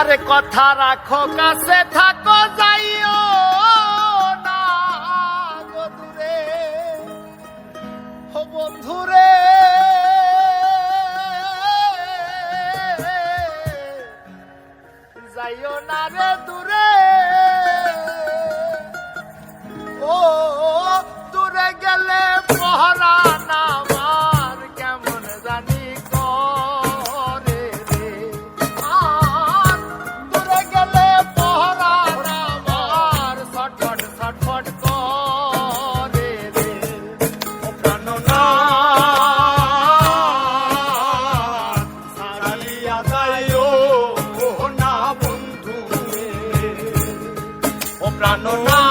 আরে কথা রাখো, কাছে থাকো, যাইও না বন্ধুরে ও বন্ধুরে। যাইও না রে দূরে। ও দূরে গেলে মহারাজ প্রাণ না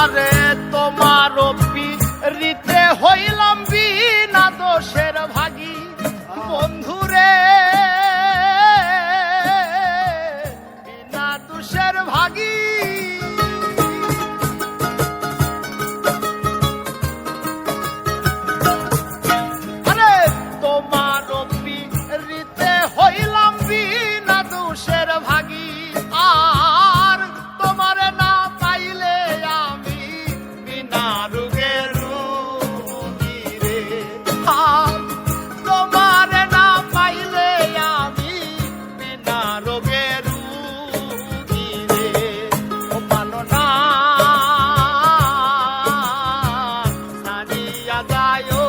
আরে তোমার রীতে desire